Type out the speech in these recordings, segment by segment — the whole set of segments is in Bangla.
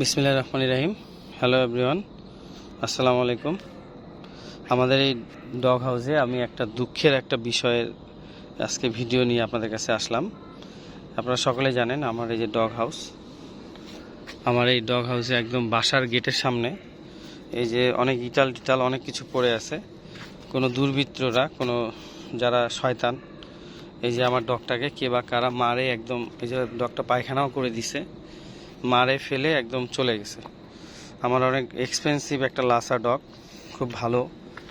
বিসমিল্লাহ রহমান রাহিম হ্যালো এভরিওয়ান আসসালামু আলাইকুম। আমাদের এই ডগ হাউসে আমি একটা দুঃখের একটা বিষয়ের আজকে ভিডিও নিয়ে আপনাদের কাছে আসলাম। আপনারা সকলে জানেন আমার এই যে ডগ হাউস আমার এই ডগ হাউসে একদম বাসার গেটের সামনে এই যে অনেক ইটাল টিটাল অনেক কিছু পড়ে আছে। কোনো দুর্বৃত্তরা, কোনো যারা শয়তান, এই যে আমার ডগটাকে কে বা কারা মারে একদম, এই যে ডগটা পায়খানাও করে দিছে। মারে ফেলে একদম চলে গেছে। আমার অনেক এক্সপেন্সিভ একটা লাসা ডগ খুব ভালো।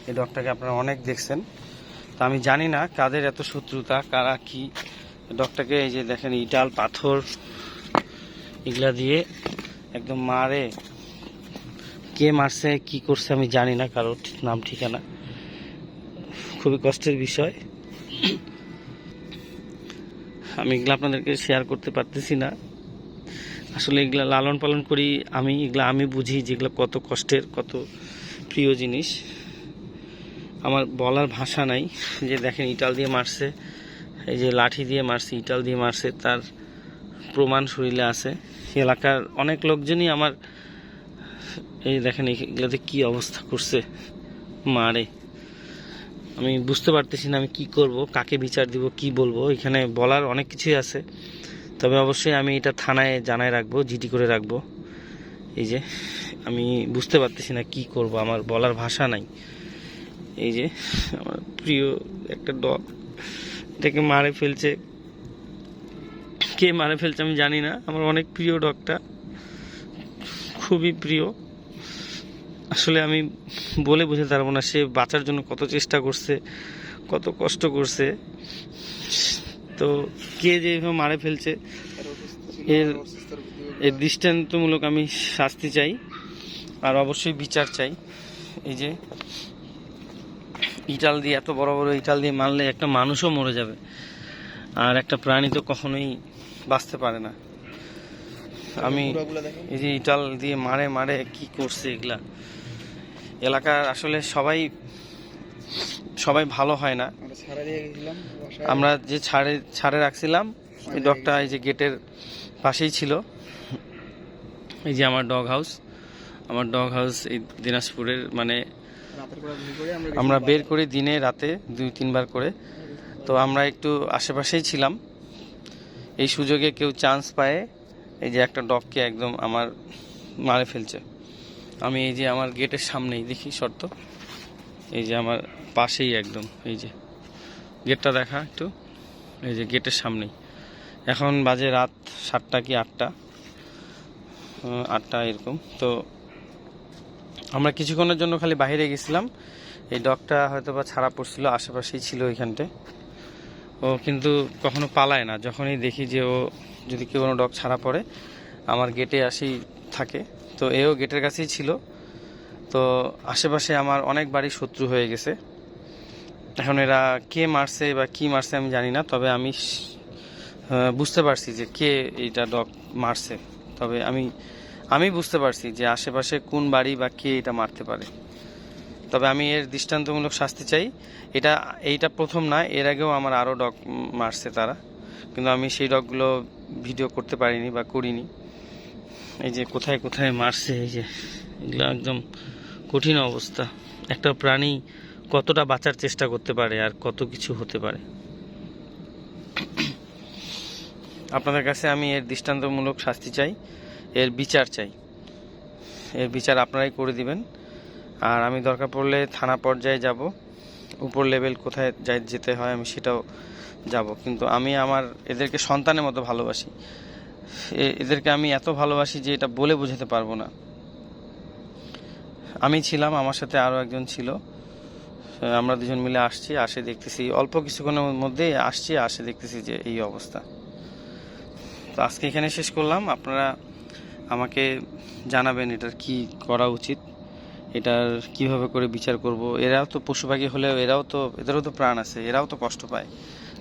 এই ডগটাকে আপনারা অনেক দেখছেন। তো আমি জানি না কাদের এত শত্রুতা, কারা কি। ডগটাকে এই যে দেখেন, ইটাল, পাথর এগুলা দিয়ে একদম মারে। কে মারছে, কি করছে আমি জানি না, কারোর নাম, ঠিকানা। খুবই কষ্টের বিষয়। আমি এগুলো আপনাদেরকে শেয়ার করতে পারতেছি না। আসলে এগুলা লালন পালন করি, আমি এগুলা, আমি বুঝি যেগুলো কত কষ্টের, কত প্রিয় জিনিস। আমার বলার ভাষা নাই, যে দেখেন ইটাল দিয়ে মারছে, এই যে লাঠি দিয়ে মারছে, ইটাল দিয়ে মারছে, তার প্রমাণ শরীরে আছে। এলাকার অনেক লোকজনই আমার, এই দেখেন এগুলোতে কি অবস্থা করছে, মারে। আমি বুঝতে পারতেছি না আমি কি করব, কাকে বিচার দিব, কি বলব, এখানে বলার অনেক কিছুই আছে। তবে অবশ্যই আমি এটা থানায় জানায় রাখব, জিডি করে রাখব। এই যে, আমি বুঝতে পারতেছি না কি করব, আমার বলার ভাষা নাই। এই যে, আমার প্রিয় একটা ডগ, এটাকে মারে ফেলছে। কে মারে ফেলছে আমি জানি না, আমার অনেক প্রিয় ডগটা, খুবই প্রিয়। আসলে আমি বলে বুঝতে পারব না, সে বাঁচার জন্য কত চেষ্টা করছে, কত কষ্ট করছে। তো কে যে মারে ফেলছে, এর এর দৃষ্টান্তমূলক আমি শাস্তি চাই, আর অবশ্যই বিচার চাই। এই যে, ইটাল দিয়ে, এত বড় বড় ইটাল দিয়ে মারলে একটা মানুষও মরে যাবে, আর একটা প্রাণী তো কখনোই বাঁচতে পারে না। আমি এই যে ইটাল দিয়ে মারে মারে কি করছে এগুলা? এলাকার আসলে সবাই সবাই ভালো হয় না। আমরা যে ছাড়ে ছাড়ে রাখছিলাম এই ডগটা এই যে গেটের পাশেই ছিল। এই যে আমার ডগ হাউস আমার ডগ হাউস এই দিনাজপুরের মানে আমরা বের করি দিনে রাতে দুই তিনবার করে। তো আমরা একটু আশেপাশেই ছিলাম। এই সুযোগে কেউ চান্স পায় এই যে একটা ডগকে একদম আমার মারে ফেলছে। আমি এই যে আমার গেটের সামনেই দেখি শর্ত। এই যে আমার পাশেই একদম, এই যে। গেটটা দেখা একটু। এই যে গেটের সামনেই। এখন বাজে রাত সাতটা কি আটটা? আটটা এরকম। তো আমরা কিছুক্ষণের জন্য খালি বাইরে গেছিলাম। এই ডগটা হয়তো বা ছাড়া পড়ছিল, আশেপাশেই ছিল ওইখানটায় ও কিন্তু কখনো পালায় না। যখনই দেখি যে ও যদি কেউ কোনো ডগ ছাড়া পড়ে, আমার গেটে আসি থাকে। তো এও গেটের কাছেই ছিল। তো আশেপাশে আমার অনেক বাড়ি শত্রু হয়ে গেছে। এখন এরা কে মারছে বা কি মারছে আমি জানি না, তবে আমি বুঝতে পারছি যে কে এইটা ডগ মারছে। তবে আমি আমি বুঝতে পারছি যে আশেপাশে কোন বাড়ি বা কে এটা মারতে পারে। তবে আমি এর দৃষ্টান্তমূলক শাস্তি চাই। এটা, এইটা প্রথম না, এর আগেও আমার আরও ডগ মারছে তারা। কিন্তু আমি সেই ডগগুলো ভিডিও করতে পারিনি বা করিনি। এই যে কোথায় কোথায় মারছে, এই যে এগুলো একদম কঠিন অবস্থা। একটা প্রাণী কতটা বাঁচার চেষ্টা করতে পারে আর কত কিছু হতে পারে। আপনাদের কাছে আমি এর দৃষ্টান্তমূলক শাস্তি চাই, এর বিচার চাই। এর বিচার আপনারাই করে দিবেন। আর আমি দরকার পড়লে থানা পর্যায়ে যাব। উপর লেভেল কোথায় যাই যেতে হয় আমি সেটাও যাব। কিন্তু আমি আমার এদেরকে সন্তানের মতো ভালোবাসি। এদেরকে আমি এত ভালোবাসি যে এটা বলে বোঝাতে পারব না। আমি ছিলাম, আমার সাথে আরও একজন ছিল। আমরা দুজন মিলে আসছি, আসে দেখতেছি, অল্প কিছুক্ষণের মধ্যেই আসছি, আসে দেখতেছি যে এই অবস্থা। তো আজকে এখানে শেষ করলাম। আপনারা আমাকে জানাবেন এটার কি করা উচিত, এটার কীভাবে করে বিচার করব। এরাও তো পশু পাখি হলেও এরাও তো, এদেরও তো প্রাণ আছে, এরাও তো কষ্ট পায়।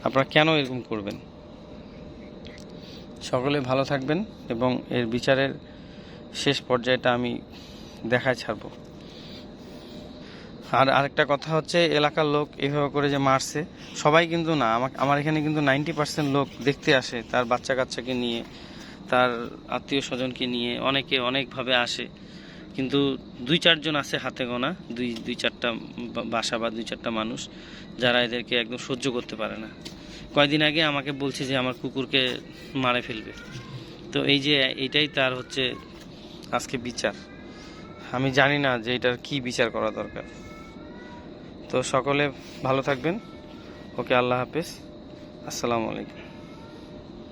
আপনারা কেন এরকম করবেন? সকলে ভালো থাকবেন এবং এর বিচারের শেষ পর্যায়টা আমি দেখায় ছাড়বো। আর আরেকটা কথা হচ্ছে, এলাকার লোক এভাবে করে যে মারছে, সবাই কিন্তু না, আমাকে, আমার এখানে কিন্তু নাইনটি পার্সেন্ট লোক দেখতে আসে, তার বাচ্চা কাচ্চাকে নিয়ে, তার আত্মীয় স্বজনকে নিয়ে, অনেকে অনেকভাবে আসে। কিন্তু দুই চারজন আছে হাতে গোনা, দুই দুই চারটা বাসা বা দুই চারটা মানুষ, যারা এদেরকে একদম সহ্য করতে পারে না। কয়দিন আগে আমাকে বলছে যে আমার কুকুরকে মারে ফেলবে। তো এই যে এইটাই তার হচ্ছে আজকে বিচার। আমি জানি না যে এটার কি বিচার করা দরকার। তো সকলে ভালো থাকবেন। ওকে আল্লাহ হাফিজ। আসসালামু আলাইকুম।